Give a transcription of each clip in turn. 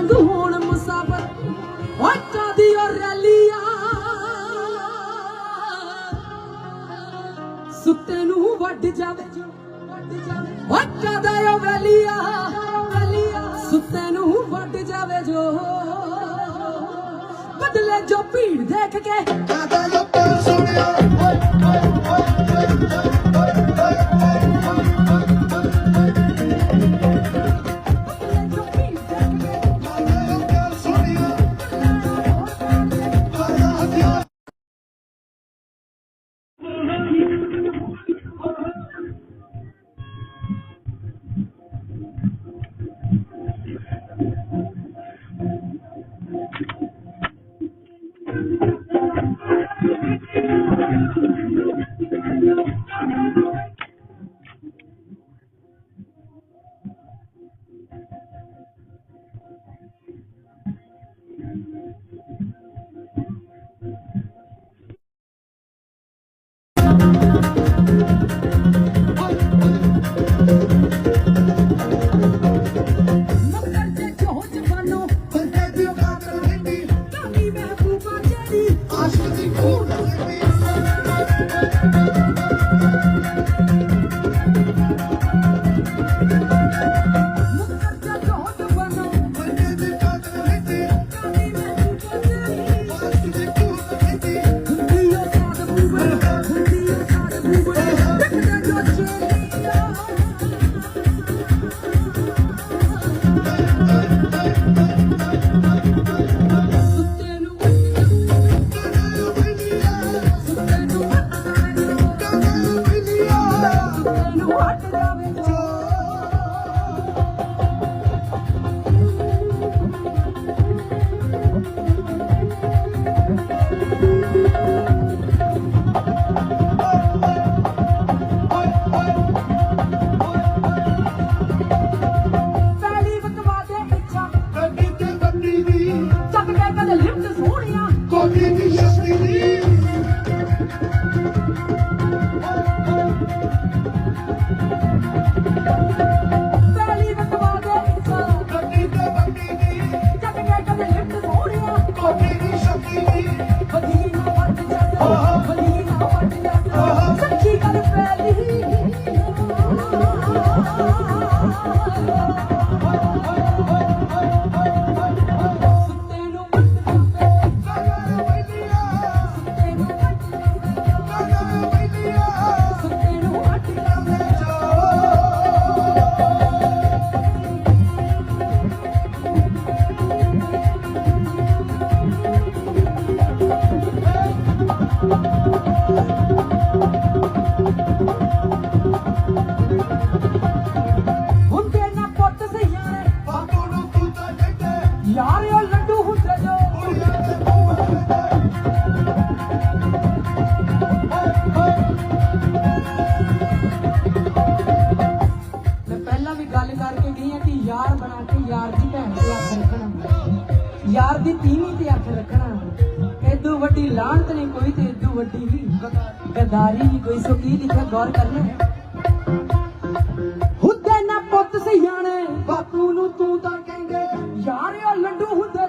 ਵਾਂਗ ਹੁਣ ਮੁਸਾਫਰ, ਹੋਟਾਂ ਦੀ ਓ ਰੈਲੀਆਂ। ਸੁੱਤੇ ਨੂੰ ਵੱਢ ਜਾਵੇ, ਹੋਟਾਂ ਦਾ ਓ ਵੈਲੀਆਂ ਸੁੱਤੇ ਨੂੰ ਵੱਢ ਜਾਵੇ ਜੋ। ਬਦਲੇ ਜੋ ਭੀੜ ਦੇਖ ਕੇ ਆਦਾ ਜੋ ਸੋਹਣਿਆ ਓਏ ਓਏ ਓਏ। ਵੱਡੀ ਲਾਹਨਤ ਨਹੀਂ ਕੋਈ ਤੇ ਇਦੋਂ ਵੱਡੀ ਵੀ ਗਦਾਰੀ ਨਹੀਂ ਕੋਈ, ਸੋ ਕੀ ਲਿਖਿਆ ਗੌਰ ਕਰ ਲੈ। ਹੁੰਦੇ ਨਾ ਪੁੱਤ ਸਿਆਣੇ, ਬਾਪੂ ਨੂੰ ਤੂੰ ਤਾਂ ਕਹਿੰਦੇ, ਯਾਰ ਉਹ ਲੱਡੂ ਹੁੰਦੇ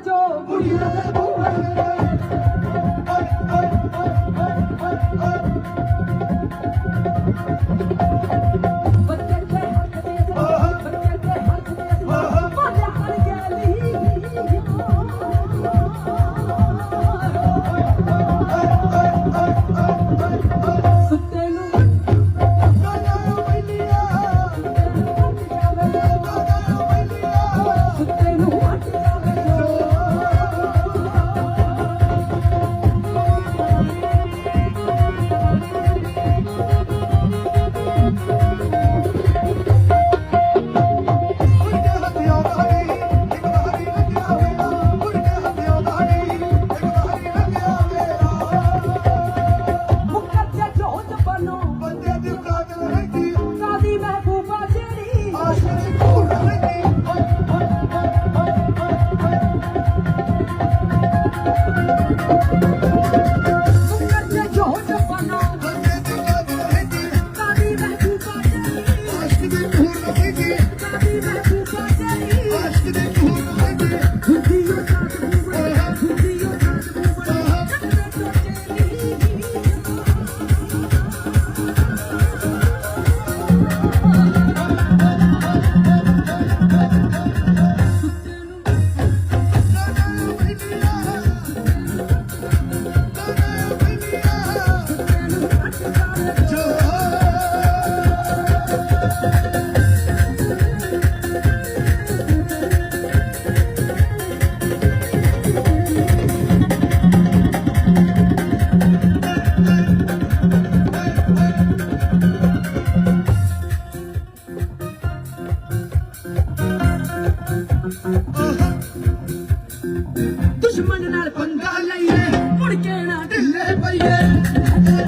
yeah.